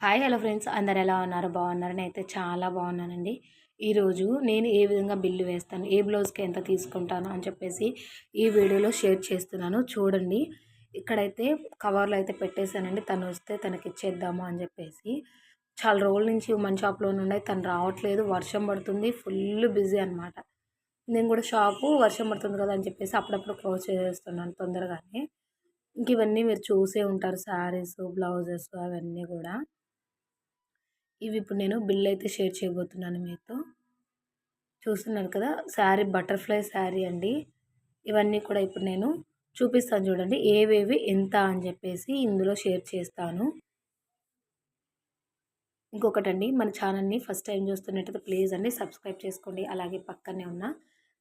Hi hello friends. అందరు ఎలా ఉన్నారు? బాగున్నారు? అయితే చాలా బాగున్నానండి. ఈరోజు నేను ఏ విధంగా బిల్లు వేస్తాను? ఏ బ్లౌజ్కి ఎంత తీసుకుంటాను? అని చెప్పేసి ఈ వీడియోలో షేర్ చేస్తున్నాను. చూడండి. ఇక్కడైతే కవర్లో అయితే పెట్టేశానండి. తను వస్తే తనకి ఇచ్చేద్దాము అని చెప్పేసి. చాలా రోజుల నుంచి మన షాప్లో నుండి తను రావట్లేదు. వర్షం పడుతుంది. ఫుల్ బిజీ అనమాట నేను కూడా షాపు వర్షం పడుతుంది కదా అని చెప్పేసి అప్పుడప్పుడు క్లోజ్ చేసేస్తున్నాను తొందరగానే. ఇంక ఇవన్నీ మీరు చూసే ఉంటారు. శారీస్ బ్లౌజెస్ అవన్నీ కూడా. ఇవి ఇప్పుడు నేను బిల్ అయితే షేర్ చేయబోతున్నాను మీతో. చూస్తున్నారు కదా శారీ బటర్ఫ్లై శారీ అండి. ఇవన్నీ కూడా ఇప్పుడు నేను చూపిస్తాను చూడండి ఏవేవి ఎంత అని చెప్పేసి ఇందులో షేర్ చేస్తాను. ఇంకొకటండి మన ఛానల్ని ఫస్ట్ టైం చూస్తున్నట్టయితే ప్లీజ్ అండి సబ్స్క్రైబ్ చేసుకోండి అలాగే పక్కనే ఉన్న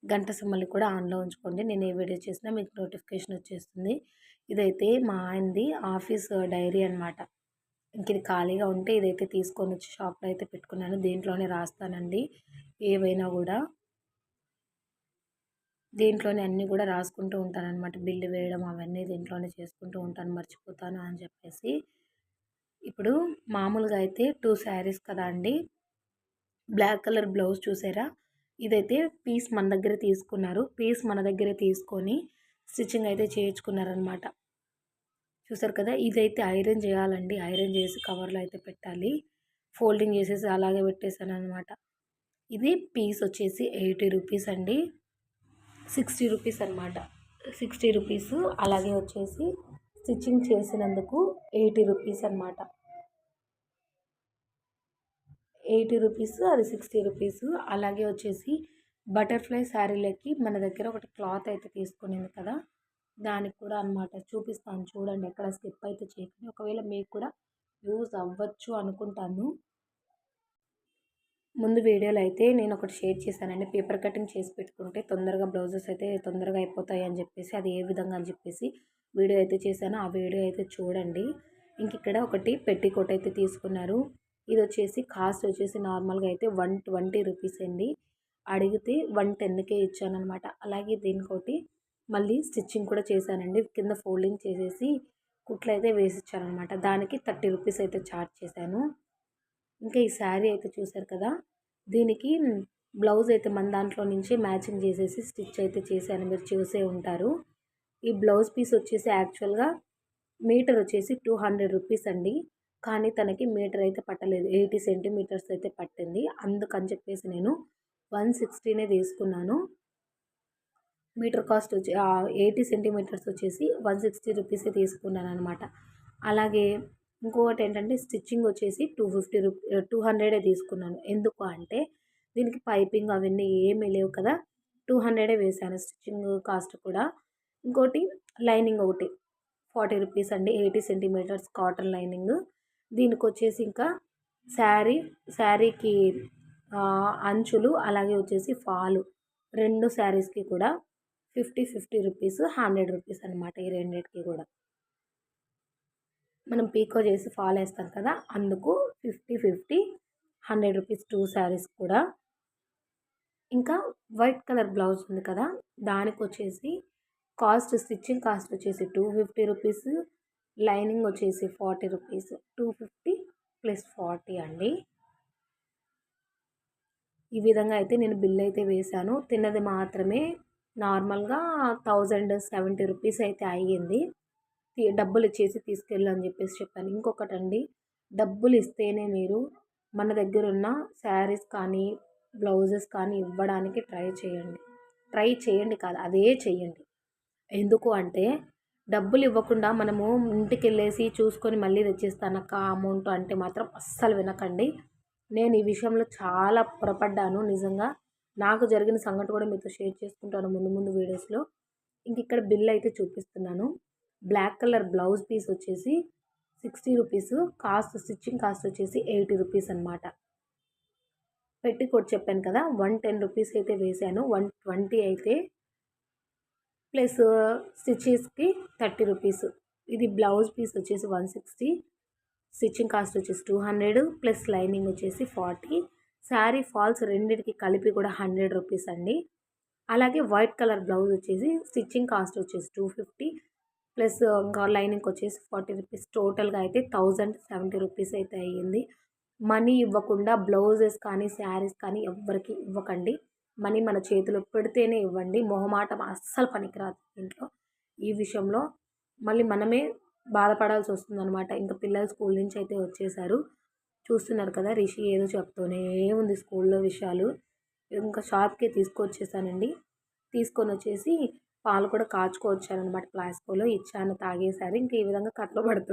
గంట సింబల్ని కూడా ఆన్లో ఉంచుకోండి నేను ఏ వీడియో చేసినా మీకు నోటిఫికేషన్ వచ్చేస్తుంది. ఇదైతే మా ఆయనది ఆఫీస్ డైరీ అనమాట ఇంక ఇది ఖాళీగా ఉంటే ఇదైతే తీసుకొని వచ్చి షాప్లో అయితే పెట్టుకున్నాను. దీంట్లోనే రాస్తానండి. ఏవైనా కూడా. దీంట్లోనే అన్నీ కూడా రాసుకుంటూ ఉంటాను అనమాట బిల్లు వేయడం అవన్నీ దీంట్లోనే చేసుకుంటూ ఉంటాను. మర్చిపోతాను అని చెప్పేసి. ఇప్పుడు మామూలుగా అయితే టూ శారీస్ కదా అండి. బ్లాక్ కలర్ బ్లౌజ్ చూసారా? ఇదైతే పీస్ మన దగ్గర తీసుకున్నారు. పీస్ మన దగ్గర తీసుకొని స్టిచ్చింగ్ అయితే చేయించుకున్నారనమాట చూసారు కదా ఇదైతే ఐరన్ చేయాలండి. ఐరన్ చేసి కవర్లో అయితే పెట్టాలి. ఫోల్డింగ్ చేసేసి అలాగే పెట్టేశాను అనమాట ఇది పీస్ వచ్చేసి ఎయిటీ రూపీస్ అండి. సిక్స్టీ రూపీస్ అనమాట సిక్స్టీ రూపీస్. అలాగే వచ్చేసి స్టిచ్చింగ్ చేసినందుకు ఎయిటీ రూపీస్ అనమాట ఎయిటీ రూపీస్ అది సిక్స్టీ రూపీస్. అలాగే వచ్చేసి బటర్ఫ్లై శారీలకి మన దగ్గర ఒకటి క్లాత్ అయితే తీసుకునేది కదా దానికి కూడా అనమాట చూపిస్తాను. చూడండి ఎక్కడ స్కిప్ అయితే చేయకండి. ఒకవేళ మీకు కూడా యూజ్ అవ్వచ్చు అనుకుంటాను. ముందు వీడియోలో అయితే నేను ఒకటి షేర్ చేశానండి. పేపర్ కటింగ్ చేసి పెట్టుకుంటే తొందరగా బ్లౌజెస్ అయితే తొందరగా అయిపోతాయి అని చెప్పేసి అది ఏ విధంగా అని చెప్పేసి వీడియో అయితే చేశాను. ఆ వీడియో అయితే చూడండి. ఇంక ఇక్కడ ఒకటి పెట్టికోట్ అయితే తీసుకున్నారు. ఇది వచ్చేసి కాస్ట్ వచ్చేసి నార్మల్గా అయితే వన్ ట్వంటీ రూపీస్ అండి. అడిగితే వన్ టెన్కే ఇచ్చానమాట అలాగే దీనికోటి మళ్ళీ స్టిచ్చింగ్ కూడా చేశానండి. కింద ఫోల్డింగ్ చేసేసి కుట్లు అయితే వేసిచ్చానమాట దానికి థర్టీ రూపీస్ అయితే ఛార్జ్ చేశాను. ఇంకా ఈ శారీ అయితే చూసారు కదా దీనికి బ్లౌజ్ అయితే మన దాంట్లో నుంచి మ్యాచింగ్ చేసేసి స్టిచ్ అయితే చేశాను. మీరు చూసే ఉంటారు. ఈ బ్లౌజ్ పీస్ వచ్చేసి యాక్చువల్గా మీటర్ వచ్చేసి టూ హండ్రెడ్ రూపీస్ అండి. కానీ తనకి మీటర్ అయితే పట్టలేదు. ఎయిటీ సెంటీమీటర్స్ అయితే పట్టింది. అందుకని చెప్పేసి నేను వన్ సిక్స్టీనే తీసుకున్నాను. మీటర్ కాస్ట్ వచ్చి ఎయిటీ సెంటీమీటర్స్ వచ్చేసి వన్ సిక్స్టీ రూపీసే తీసుకున్నాను అనమాట అలాగే ఇంకొకటి ఏంటంటే స్టిచ్చింగ్ వచ్చేసి టూ ఫిఫ్టీ రూపీ టూ హండ్రెడే తీసుకున్నాను. ఎందుకు అంటే దీనికి పైపింగ్ అవన్నీ ఏమీ లేవు కదా. టూ హండ్రెడే వేసాను స్టిచ్చింగ్ కాస్ట్ కూడా. ఇంకోటి లైనింగ్ ఒకటి ఫార్టీ రూపీస్ అండి ఎయిటీ సెంటీమీటర్స్ కాటన్ లైనింగ్. దీనికి వచ్చేసి ఇంకా శారీ శారీకి అంచులు అలాగే వచ్చేసి ఫాలు రెండు శారీస్కి కూడా fifty fifty rupees hundred rupees అనమాట ఈ రెండింటికి కూడా. మనం పీకో చేసి ఫాల్ వేస్తాం కదా అందుకు fifty fifty hundred rupees two saris కూడా. ఇంకా వైట్ కలర్ బ్లౌజ్ ఉంది కదా దానికి వచ్చేసి కాస్ట్ స్టిచ్చింగ్ కాస్ట్ వచ్చేసి టూ ఫిఫ్టీ రూపీస్ లైనింగ్ వచ్చేసి forty rupees two fifty plus forty అండి. ఈ విధంగా అయితే నేను బిల్ అయితే వేశాను. తిన్నది మాత్రమే నార్మల్గా థౌజండ్ సెవెంటీ రూపీస్ అయితే అయ్యింది. డబ్బులు ఇచ్చేసి తీసుకెళ్ళు అని చెప్పేసి చెప్పాను. ఇంకొకటి అండి డబ్బులు ఇస్తేనే మీరు మన దగ్గర ఉన్న శారీస్ కానీ బ్లౌజెస్ కానీ ఇవ్వడానికి ట్రై చేయండి. ట్రై చేయండి కాదు అదే చేయండి. ఎందుకు అంటే డబ్బులు ఇవ్వకుండా మనము ఇంటికి వెళ్ళేసి చూసుకొని మళ్ళీ తెచ్చిస్తానక్క అమౌంట్ అంటే మాత్రం అస్సలు వినకండి. నేను ఈ విషయంలో చాలా పొరపడ్డాను నిజంగా. నాకు జరిగిన సంఘటన కూడా మీతో షేర్ చేసుకుంటాను ముందు ముందు వీడియోస్లో. ఇంక ఇక్కడ బిల్ అయితే చూపిస్తున్నాను. బ్లాక్ కలర్ బ్లౌజ్ పీస్ వచ్చేసి sixty rupees cost stitching cost వచ్చేసి ఎయిటీ రూపీస్ అనమాట పెట్టికోట్ చెప్పాను కదా వన్ టెన్ రూపీస్ అయితే వేసాను. వన్ ట్వంటీ అయితే ప్లస్ స్టిచ్చెస్కి థర్టీ రూపీస్. ఇది బ్లౌజ్ పీస్ వచ్చేసి వన్ సిక్స్టీ స్టిచ్చింగ్ కాస్ట్ వచ్చేసి టూ హండ్రెడ్ ప్లస్ లైనింగ్ వచ్చేసి ఫార్టీ. శారీ ఫాల్స్ రెండింటికి కలిపి కూడా హండ్రెడ్ రూపీస్ అండి. అలాగే వైట్ కలర్ బ్లౌజ్ వచ్చేసి స్టిచ్చింగ్ కాస్ట్ వచ్చేసి టూ ఫిఫ్టీ ప్లస్ ఇంకా లైనింగ్ వచ్చేసి ఫార్టీ రూపీస్. టోటల్గా అయితే థౌజండ్ సెవెంటీ రూపీస్ అయితే అయ్యింది. మనీ ఇవ్వకుండా బ్లౌజెస్ కానీ శారీస్ కానీ ఎవ్వరికి ఇవ్వకండి. మనీ మన చేతిలో పెడితేనే ఇవ్వండి. మొహమాటం అస్సలు పనికిరాదు ఇంట్లో ఈ విషయంలో మళ్ళీ మనమే బాధపడాల్సి వస్తుంది అనమాట ఇంకా పిల్లలు స్కూల్ నుంచి అయితే వచ్చేసారు. చూస్తున్నారు కదా రిషి ఏదో చెప్తూనే ఉంది స్కూల్లో విషయాలు? ఇంకా షాప్కే తీసుకొచ్చేసానండి. తీసుకొని వచ్చేసి పాలు కూడా కాచుకొచ్చానమాట ప్లాస్కోలో ఇచ్చాను తాగేశారు ఇంకా ఈ విధంగా కథలు పడుతుంది